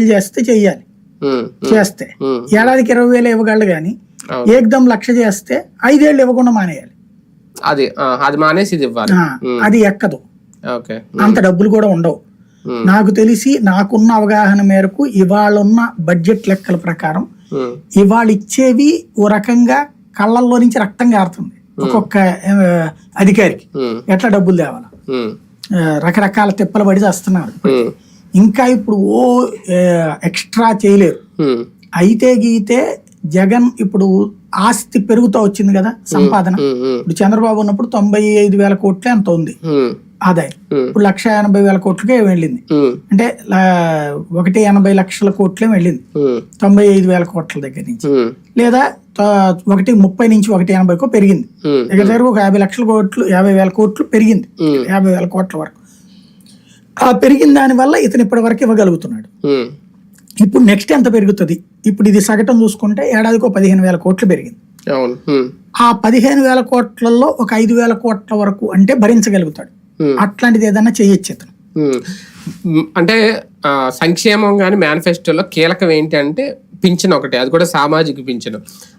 చేస్తే చెయ్యాలి. చేస్తే. ఏడాదికి ఇరవై వేలు ఇవ్వగలడు కానీ. ఏకదం లక్ష చేస్తే ఐదేళ్ళు ఇవ్వకుండా మానేయాలి. అది అది మానేసి ఇవ్వాలి. అది ఎక్కదు. అంత డబ్బులు కూడా ఉండవు. నాకు తెలిసి నాకున్న అవగాహన మేరకు ఇవాళ ఉన్న బడ్జెట్ లెక్కల ప్రకారం ఇవాళ ఇచ్చేవి ఓ రకంగా కళ్ళల్లో నుంచి రక్తం కారుతుంది ఒక్కొక్క అధికారికి. ఎట్లా డబ్బులు తేవాలా. రకరకాల తిప్పలు పడి చేస్తున్నారు. ఇంకా ఇప్పుడు ఓ ఎక్స్ట్రా చేయలేరు. అయితే గీతే జగన్ ఇప్పుడు ఆస్తి పెరుగుతూ వచ్చింది కదా సంపాదన. ఇప్పుడు చంద్రబాబు ఉన్నప్పుడు తొంభై ఐదు వేల కోట్లే అంత ఉంది. ఆదాయం ఇప్పుడు లక్ష ఎనభై వేల కోట్లకే వెళ్ళింది. అంటే ఒకటి ఎనభై లక్షల కోట్లే వెళ్ళింది. తొంభై ఐదు వేల కోట్ల దగ్గర నుంచి. లేదా ఒకటి ముప్పై నుంచి ఒకటి ఎనభైకో పెరిగింది. దగ్గర దగ్గర ఒక యాభై లక్షల కోట్లు యాభై వేల కోట్లు పెరిగింది. యాభై వేల కోట్ల వరకు. ఆ పెరిగిన దాని వల్ల ఇతను ఇప్పటి వరకు ఇవ్వగలుగుతున్నాడు. ఇప్పుడు నెక్స్ట్ ఎంత పెరుగుతుంది? ఇప్పుడు ఇది సగటం చూసుకుంటే ఏడాదికో పదిహేను వేల కోట్లు పెరిగింది. ఆ పదిహేను వేల కోట్లలో ఒక ఐదు వేల కోట్ల వరకు అంటే భరించగలుగుతాడు. అట్లాంటిది ఏదైనా చేయొచ్చు ఇతను. అంటే సంక్షేమం కానీ మేనిఫెస్టోలో కీలకం ఏంటి అంటే పింఛన్ ఒకటి అది కూడా సామాజిక పింఛను.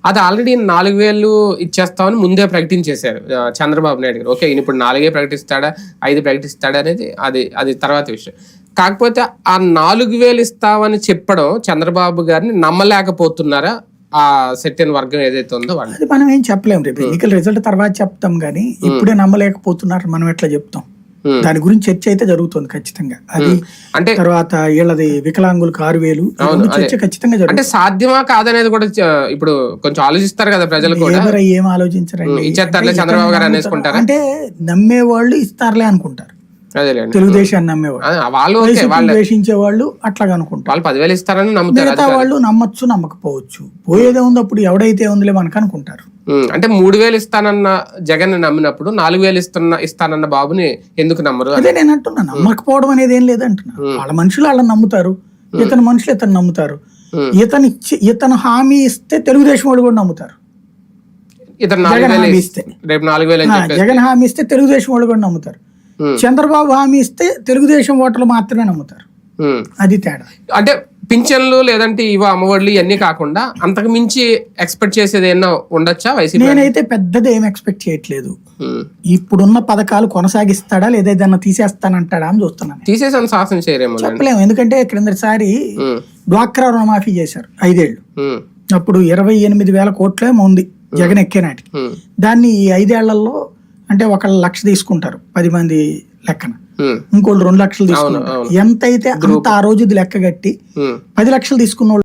అది ఆల్రెడీ నాలుగు వేలు ఇచ్చేస్తామని ముందే ప్రకటించేశారు చంద్రబాబు నాయుడు గారు. ఓకే ఈయన ఇప్పుడు నాలుగే ప్రకటిస్తాడా ఐదు ప్రకటిస్తాడా అనేది అది అది తర్వాత విషయం. కాకపోతే ఆ నాలుగు వేలు ఇస్తామని చెప్పడం చంద్రబాబు గారిని నమ్మలేకపోతున్నారా ఆ సెట్టిన వర్గం ఏదైతే ఉందో వాళ్ళు? అది మనం ఏం చెప్పలేము రేపు. ఎన్నికల రిజల్ట్ తర్వాత చెప్తాం కానీ ఇప్పుడే నమ్మలేకపోతున్నారు మనం ఎట్లా చెప్తాం. దాని గురించి చర్చ అయితే జరుగుతుంది ఖచ్చితంగా. అది అంటే తర్వాత వీళ్ళది వికలాంగులకు ఆరు వేలు చర్చ ఖచ్చితంగా అంటే సాధ్యమా కాదనేది కూడా ఇప్పుడు కొంచెం ఆలోచిస్తారు కదా ప్రజలు కూడా. ఏం ఆలోచించరండి? అంటే చంద్రబాబు గారు అనేసుకుంటారా? అంటే నమ్మేవాళ్ళు ఇస్తారులే అనుకుంటారు. తెలుగుదేశాన్ని నమ్మేవాళ్ళు. ద్వేషించే వాళ్ళు అట్లాగా అనుకుంటారు. వాళ్ళు పదివేలు ఇస్తారని నమ్ముతారు మిగతా వాళ్ళు నమ్మచ్చు నమ్మకపోవచ్చు. పోయేదే ఉంది అప్పుడు ఎవడైతే ఉందిలే మనకు అనుకుంటారు. అంటే మూడు వేలు ఇస్తానన్న జగన్ నమ్మినప్పుడు నాలుగు వేలు ఇస్తున్న ఇస్తానన్న బాబుని ఎందుకు నమ్మరు అదే నేను అంటున్నా నమ్మకపోవడం అనేది ఏం లేదంటున్నా వాళ్ళ మనుషులు వాళ్ళని నమ్ముతారు. ఇతని మనుషులు ఇతను నమ్ముతారు. ఇతను ఇచ్చి ఇతను హామీ ఇస్తే తెలుగుదేశం వాళ్ళు కూడా నమ్ముతారు. ఇతను నాలుగు జగన్ వేలు హామీ ఇస్తే. రేపు నాలుగు వేలు జగన్ హామీ ఇస్తే తెలుగుదేశం వాళ్ళు కూడా నమ్ముతారు. చంద్రబాబు హామీ ఇస్తే తెలుగుదేశం ఓటర్లు మాత్రమే నమ్ముతారు. ఉమ్. అది తేడా. అంటే పింఛన్లు లేదంటే ఇవో అమ్మఒడిలు ఇవన్నీ కాకుండా అంతకు మించి ఎక్స్పెక్ట్ చేసేది ఏమన్నా ఉండొచ్చా వైసీపీ నేనైతే పెద్దది ఏం ఎక్స్పెక్ట్ చేయట్లేదు. ఉమ్. ఇప్పుడున్న పథకాలు కొనసాగిస్తాడా లేదా ఏదన్నా తీసేస్తానంటాడా అని చూస్తున్నాను తీసేసాను శాసనం చేయరేమో చెప్పలేము. ఎందుకంటే క్రిందటిసారి ఉమ్, డ్వాక్రా రుణమాఫీ చేశారు ఐదేళ్ళు అప్పుడు ఇరవై ఎనిమిది వేల కోట్లేమో ఉంది జగన్ ఎక్కే నాటికి. ఉమ్, దాన్ని ఈ ఐదేళ్ళలో అంటే ఒకళ్ళు లక్ష తీసుకుంటారు పది మంది లెక్కన ఇంకోళ్ళు రెండు లక్షలు తీసుకుంటారు. ఎంత అయితే అంత ఆ రోజు ఇది లెక్క కట్టి. పది లక్షలు తీసుకున్న వాళ్ళు